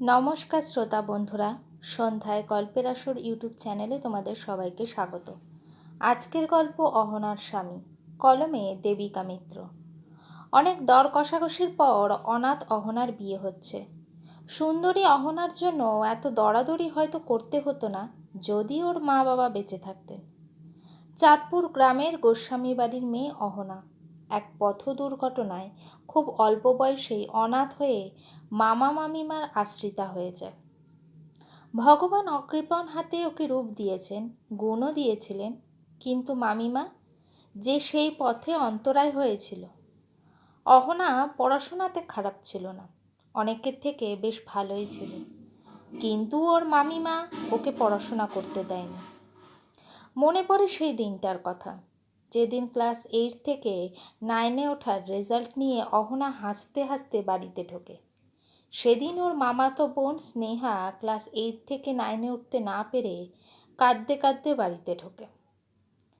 নমস্কার শ্রোতা বন্ধুরা, সন্ধ্যায় গল্পের আসর ইউটিউব চ্যানেলে তোমাদের সবাইকে স্বাগত। আজকের গল্প অহনার স্বামী, কলমে দেবিকা মিত্র। অনেক দর কষাকষির পর অনাথ অহনার বিয়ে হচ্ছে। সুন্দরী অহনার জন্য এত দরাদরি হয়তো করতে হতো না, যদি ওর মা বাবা বেঁচে থাকতেন। চাঁদপুর গ্রামের গোস্বামী বাড়ির মেয়ে অহনা, এক পথ দুর্ঘটনায় খুব অল্প বয়সেই অনাথ হয়ে মামা মামিমার আশ্রিতা হয়ে যায় ভগবান অকৃপণ হাতে ওকে রূপ দিয়েছেন, গুণও দিয়েছিলেন, কিন্তু মামিমা যে সেই পথে অন্তরায় হয়েছিল। অহনা পড়াশোনাতে খারাপ ছিল না, অনেকের থেকে বেশ ভালোই ছিল, কিন্তু ওর মামিমা ওকে পড়াশোনা করতে দেয়নি। মনে পড়ে সেই দিনটার কথা। যেদিন ক্লাস এইট থেকে নাইনে ওঠার রেজাল্ট নিয়ে অহনা হাসতে হাসতে বাড়িতে ঢোকে। সেদিন ওর মামাতো বোন স্নেহা ক্লাস এইট থেকে নাইনে উঠতে না পেরে কাঁদতে কাঁদতে বাড়িতে ঢোকে।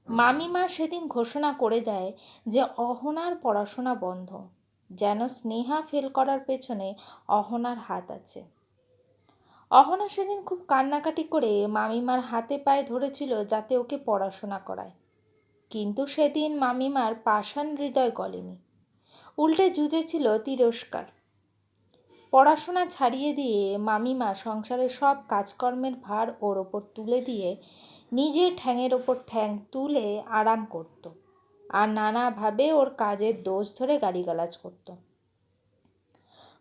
মামিমা সেদিন ঘোষণা করে দেয় যে অহনার পড়াশোনা বন্ধ, যেন স্নেহা ফেল করার পেছনে অহনার হাত আছে। অহনা সেদিন খুব কান্নাকাটি করে মামিমার হাতে পায়ে ধরেছিল যাতে ওকে পড়াশোনা করায়। কিন্তু সেদিন মামিমার পাষাণ হৃদয় গলেনি। উল্টে জুটেছিল তিরস্কার। পড়াশোনা ছাড়িয়ে দিয়ে মামিমা সংসারের সব কাজকর্মের ভার ওর ওপর তুলে দিয়ে নিজের ঠ্যাঙের ওপর ঠ্যাং তুলে আরাম করত আর নানাভাবে ওর কাজের দোষ ধরে গালিগালাজ করত।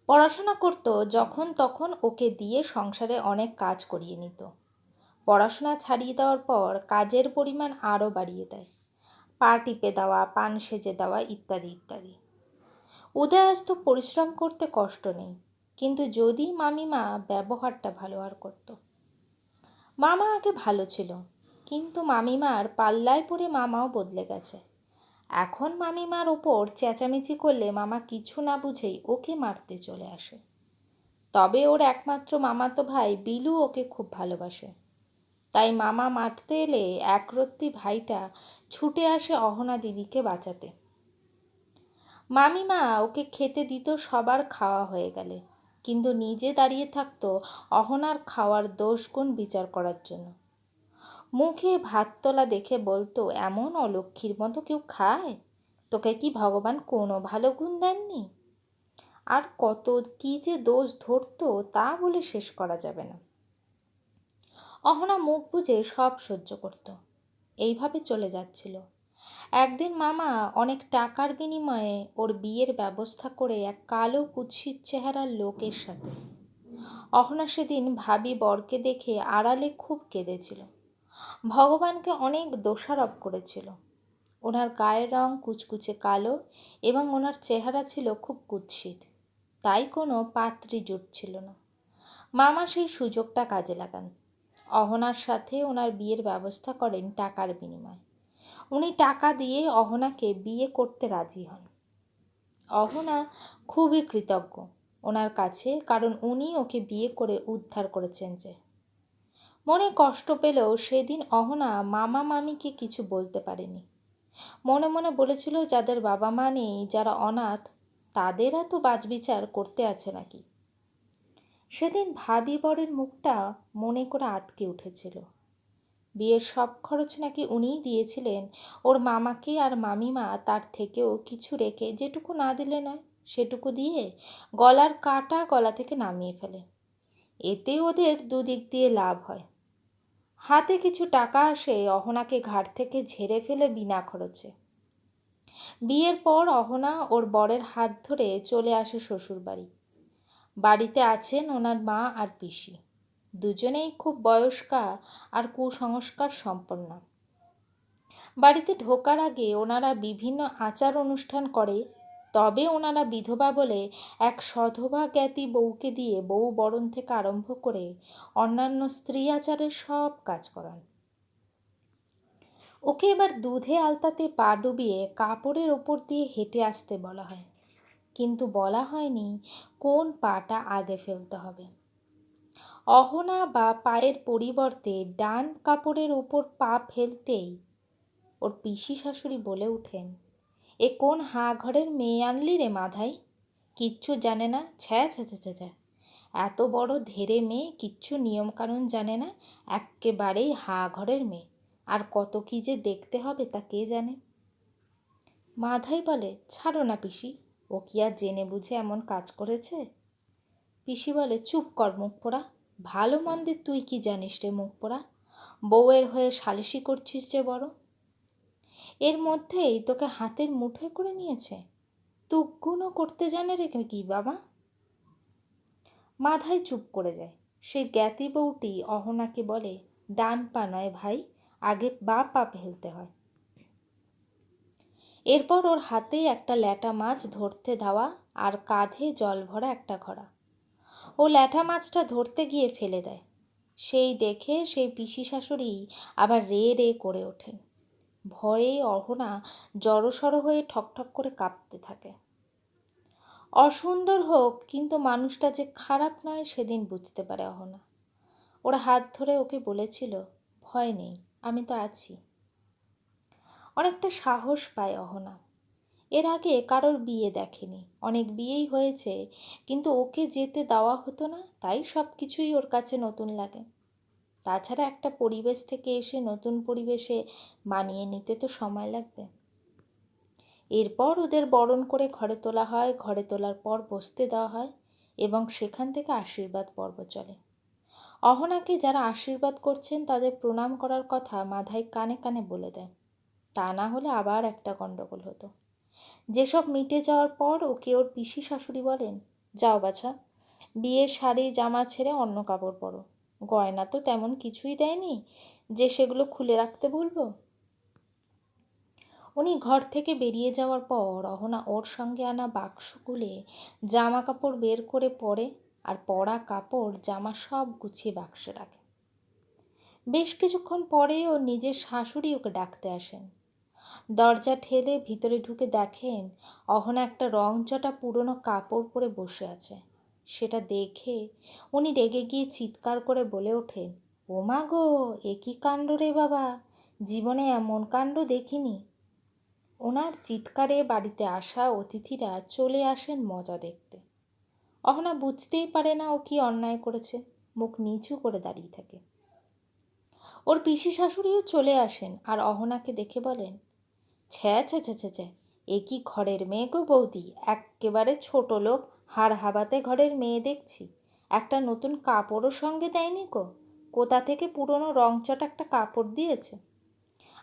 পড়াশোনা করত যখন তখন ওকে দিয়ে সংসারে অনেক কাজ করিয়ে নিত। পড়াশোনা ছাড়িয়ে দেওয়ার পর কাজের পরিমাণ আরও বাড়িয়ে দেয়। পা টিপে দেওয়া, পান সেজে দেওয়া ইত্যাদি ইত্যাদি। উদয় আসতো পরিশ্রম করতে কষ্ট নেই, কিন্তু যদি মামিমা ব্যবহারটা ভালো আর করত। মামা আগে ভালো ছিল, কিন্তু মামিমার পাল্লায় পড়ে মামাও বদলে গেছে। এখন মামিমার ওপর চেঁচামেচি করলে মামা কিছু না বুঝেই ওকে মারতে চলে আসে। তবে ওর একমাত্র মামাতো ভাই বিলু ওকে খুব ভালোবাসে। তাই মামা মারতে এলে একরত্তি ভাইটা ছুটে আসে অহনা দিদিকে বাঁচাতে। মামিমা ওকে খেতে দিত সবার খাওয়া হয়ে গেলে, কিন্তু নিজে দাঁড়িয়ে থাকতো অহনার খাওয়ার দোষগুণ বিচার করার জন্য। মুখে ভাত তোলা দেখে বলতো, এমন অলক্ষীর মতো কেউ খায়? তোকে কি ভগবান কোনো ভালো গুণ দেননি? আর কত কি যে দোষ ধরতো তা বলে শেষ করা যাবে না। অহনা মুখ বুঝে সব সহ্য করত। এইভাবে চলে যাচ্ছিল। একদিন মামা অনেক টাকার বিনিময়ে ওর বিয়ের ব্যবস্থা করে এক কালো কুৎসিত চেহারার লোকের সাথে। অহনা সেদিন ভাবি বরকে দেখে আড়ালে খুব কেঁদেছিল। ভগবানকে অনেক দোষারোপ করেছিল। ওনার গায়ের রং কুচকুচে কালো এবং ওনার চেহারা ছিল খুব কুৎসিত। তাই কোনো পাত্রী জুটছিল না। মামা সেই সুযোগটা কাজে লাগান। অহনার সাথে ওনার বিয়ের ব্যবস্থা করেন টাকার বিনিময়ে। উনি টাকা দিয়ে অহনাকে বিয়ে করতে রাজি হন। অহনা খুবই কৃতজ্ঞ ওনার কাছে, কারণ উনি ওকে বিয়ে করে উদ্ধার করেছেন যে। মনে কষ্ট পেলেও সেদিন অহনা মামা মামিকে কিছু বলতে পারেনি। মনে মনে বলেছিল, যাদের বাবা মা নেই, যারা অনাথ, তাদের এত বাজবিচার করতে আছে নাকি? সেদিন ভাবি বরের মুখটা মনে করে আটকে উঠেছিল। বিয়ের সব খরচ নাকি উনিই দিয়েছিলেন, ওর মামাকে আর মামিমা তার থেকেও কিছু রেখে যেটুকু না দিলে নয়, সেটুকু দিয়ে গলার কাটা গলা থেকে নামিয়ে ফেলে। এতে ওদের দুদিক দিয়ে লাভ হয়। হাতে কিছু টাকা আসে অহনাকে ঘাট থেকে ঝেড়ে ফেলে বিনা খরচে। বিয়ের পর অহনা ওর বরের হাত ধরে চলে আসে শ্বশুরবাড়ি। বাড়িতে আছেন ওনার মা আর পিসি। দুজনেই খুব বয়স্কা আর কুসংস্কার সম্পন্ন। বাড়িতে ঢোকার আগে ওনারা বিভিন্ন আচার অনুষ্ঠান করে, তবে ওনারা বিধবা বলে এক সধবা জ্ঞাতি বউকে দিয়ে বউ বরণ থেকে আরম্ভ করে অন্যান্য স্ত্রী আচারের সব কাজ করান। ওকে এবার দুধে আলতাতে পা ডুবিয়ে কাপড়ের ওপর দিয়ে হেঁটে আসতে বলা হয়। কিন্তু বলা হয়নি কোন পাটা আগে ফেলতে হবে। অহনা বা পায়ের পরিবর্তে ডান কাপড়ের ওপর পা ফেলতেই ওর পিসি শাশুড়ি বলে ওঠেন, এ কোন হাঁ ঘরের মেয়ে আনলি রে মাধাই? কিচ্ছু জানে না, ছ্যা ছ্যা ছ্যা ছ্যা এত বড় ধেরে মেয়ে কিচ্ছু নিয়মকানুন জানে না, এক্কেবারেই হা ঘরের মেয়ে। আর কত কী যে দেখতে হবে তা কে জানে? মাধাই বলে, ছাড়ো না পিসি ও কি আর জেনে বুঝে এমন কাজ করেছে? পিসি বলে, চুপ কর মুখ পোড়া ভালো মন্দের তুই কি জানিস রে মুখ পোড়া বউয়ের হয়ে সালিশি করছিস যে বড়? এর মধ্যেই তোকে হাতের মুঠোয় করে নিয়েছে। তুকগুণও করতে জানে রে কি বাবা? মাথায় চুপ করে যায়। সে জ্ঞাতি বউটি অহনাকে বলে, ডান পা নয় ভাই, আগে বা পা ফেলতে হয়। এরপর ওর হাতে একটা ল্যাটা মাছ ধরতে ধাওয়া আর কাঁধে জল ভরা একটা ঘোড়া। ও ল্যাটা মাছটা ধরতে গিয়ে ফেলে দেয়। সেই দেখে সেই পিসি শাশুড়ি আবার রে রে করে ওঠেন। ভয়ে অহনা জড়সড় হয়ে ঠকঠক করে কাঁপতে থাকে। অসুন্দর হোক, কিন্তু মানুষটা যে খারাপ নয় সেদিন বুঝতে পারে অহনা। ওরা হাত ধরে ওকে বলেছিল, ভয় নেই, আমি তো আছি। অনেকটা সাহস পায় অহনা। এর আগে কারোর বিয়ে দেখেনি। অনেক বিয়েই হয়েছে, কিন্তু ওকে যেতে দেওয়া হতো না, তাই সব কিছুই ওর কাছে নতুন লাগে। তাছাড়া একটা পরিবেশ থেকে এসে নতুন পরিবেশে মানিয়ে নিতে তো সময় লাগবে। এরপর ওদের বরণ করে ঘরে তোলা হয়, ঘরে তোলার পর বসতে দেওয়া হয় এবং সেখান থেকে আশীর্বাদ পর্ব চলে। অহনাকে যারা আশীর্বাদ করছেন, তাদের প্রণাম করার কথা মাধাই কানে কানে বলে দেয়। তা না হলে আবার একটা গণ্ডগোল হতো। যেসব মিটে যাওয়ার পর ওকে ওর পিসি শাশুড়ি বলেন, যাও বাছা, বিয়ের শাড়ি, জামা ছেড়ে অন্য কাপড় পরো। গয়না তো তেমন কিছুই দেয়নি যে সেগুলো খুলে রাখতে বলব উনি ঘর থেকে বেরিয়ে যাওয়ার পর অহনা ওর সঙ্গে আনা বাক্স খুলে জামা কাপড় বের করে পরে আর পরা কাপড়, জামা সব গুছিয়ে বাক্সে রাখে। বেশ কিছুক্ষণ পরে ওর নিজের শাশুড়ি ওকে ডাকতে আসেন। দরজা ঠেলে ভিতরে ঢুকে দেখেন অহনা একটা রংচটা পুরনো কাপড় পরে বসে আছে। সেটা দেখে উনি রেগে গিয়ে চিৎকার করে বলে ওঠেন, ও মা গো, এ কী কাণ্ড রে বাবা? জীবনে এমন কাণ্ড দেখিনি। ওনার চিৎকারে বাড়িতে আসা অতিথিরা চলে আসেন মজা দেখতে। অহনা বুঝতেই পারে না ও কি অন্যায় করেছে, মুখ নিচু করে দাঁড়িয়ে থাকে। ওর পিসি শাশুড়িও চলে আসেন আর অহনাকে দেখে বলেন ছ্যা ছ্যা ছ্যা ছ্যা এ কি ঘরের মেয়ে গো বৌদি? একেবারে ছোট লোক, হাড় হাবাতে ঘরের মেয়ে দেখছি। একটা নতুন কাপড়ও সঙ্গে দেয়নি গো। কোথা থেকে পুরনো রংচটা একটা কাপড় দিয়েছে?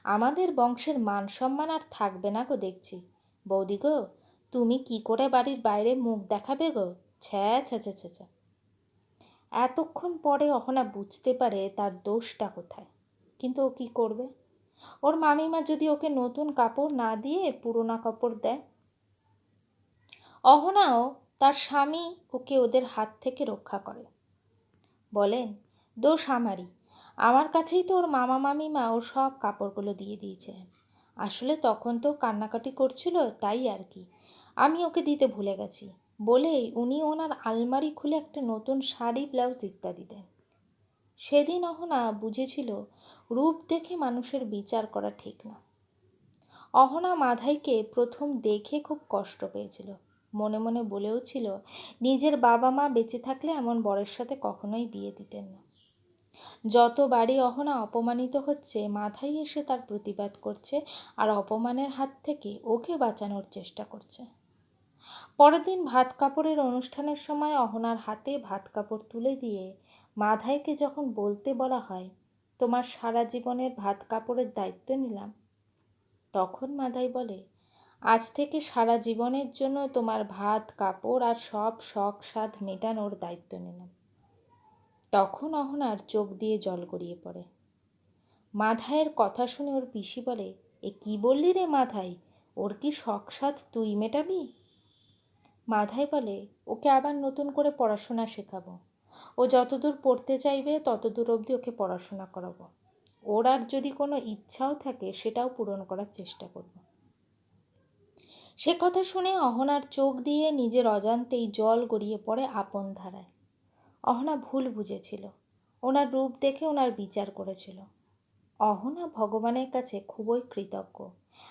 আমাদের বংশের মান সম্মান আর থাকবে না গো দেখছি। বৌদি গো, তুমি কি করে বাড়ির বাইরে মুখ দেখাবে গো? ছ্যা ছ্যা ছ্যা ছ্যা ছ্যা এতক্ষণ পরে অহনা বুঝতে পারে তার দোষটা কোথায়। কিন্তু ও কী করবে? ওর মামিমা যদি ওকে নতুন কাপড় না দিয়ে পুরোনো কাপড় দেয়? অহনাও তার স্বামী ওকে ওদের হাত থেকে রক্ষা করে। বলেন, দোষ আমারই। আমার কাছেই তো ওর মামা মামিমা ও সব কাপড়গুলো দিয়ে দিয়েছিলেন আসলে তখন তো কান্নাকাটি করছিল তাই আর কি। আমি ওকে দিতে ভুলে গেছি। বলেই উনি ওনার আলমারি খুলে একটা নতুন শাড়ি, ব্লাউজ ইত্যাদি দেন। সেদিন অহনা বুঝেছিল রূপ দেখে মানুষের বিচার করা ঠিক না। অহনা মাধাইকে প্রথম দেখে খুব কষ্ট পেয়েছিল। মনে মনে বলেও ছিল নিজের বাবা মা বেঁচে থাকলে এমন বরের সাথে কখনোই বিয়ে দিতেন না। যতবারই অহনা অপমানিত হচ্ছে মাথায় এসে তার প্রতিবাদ করছে আর অপমানের হাত থেকে ওকে বাঁচানোর চেষ্টা করছে। পরের দিন ভাত কাপড়ের অনুষ্ঠানের সময় অহনার হাতে ভাত কাপড় তুলে দিয়ে মাধাইকে যখন বলতে বলা হয়, তোমার সারা জীবনের ভাত কাপড়ের দায়িত্ব নিলাম। তখন মাধাই বলে, আজ থেকে সারা জীবনের জন্য তোমার ভাত, কাপড় আর সব শখ স্বাদ মেটানোর দায়িত্ব নিলাম। তখন অহনার চোখ দিয়ে জল গড়িয়ে পড়ে। মাধায়ের কথা শুনে ওর পিসি বলে, এ কি বললি রে মাধাই? ওর কি শখ স্বাদ তুই মেটাবি? মাধাই বলে, ওকে আবার নতুন করে পড়াশোনা শেখাবো। ও যতদূর পড়তে চাইবে, ততদূর অবধি ওকে পড়াশোনা করাবো। ওর আর যদি কোনো ইচ্ছাও থাকে, সেটাও পূরণ করার চেষ্টা করব। সে কথা শুনে অহনার চোখ দিয়ে নিজের অজান্তেই জল গড়িয়ে পড়ে আপন ধারায়। অহনা ভুল বুঝেছিল। ওনার রূপ দেখে ওনার বিচার করেছিল। অহনা ভগবানের কাছে খুবই কৃতজ্ঞ,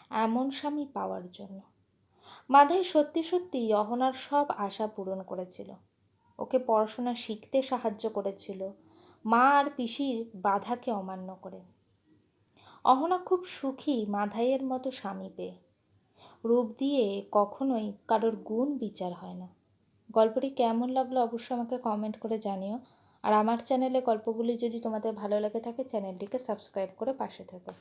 এমন স্বামী পাওয়ার জন্য। মাধাই সত্যি সত্যি অহনার সব আশা পূরণ করেছিল। ওকে পড়াশোনা শিখতে সাহায্য করেছিল। মা আর পিসির বাধাকে অমান্য করে। অহনা খুব সুখী মাধাইয়ের মতো স্বামী পেয়ে। রূপ দিয়ে কখনোই কারোর গুণ বিচার হয় না। গল্পটি কেমন লাগল অবশ্যই আমাকে কমেন্ট করে জানিও। আর আমার চ্যানেলে গল্পগুলি যদি তোমাদের ভালো লেগে থাকে চ্যানেলটিকে সাবস্ক্রাইব করে পাশে থেকো।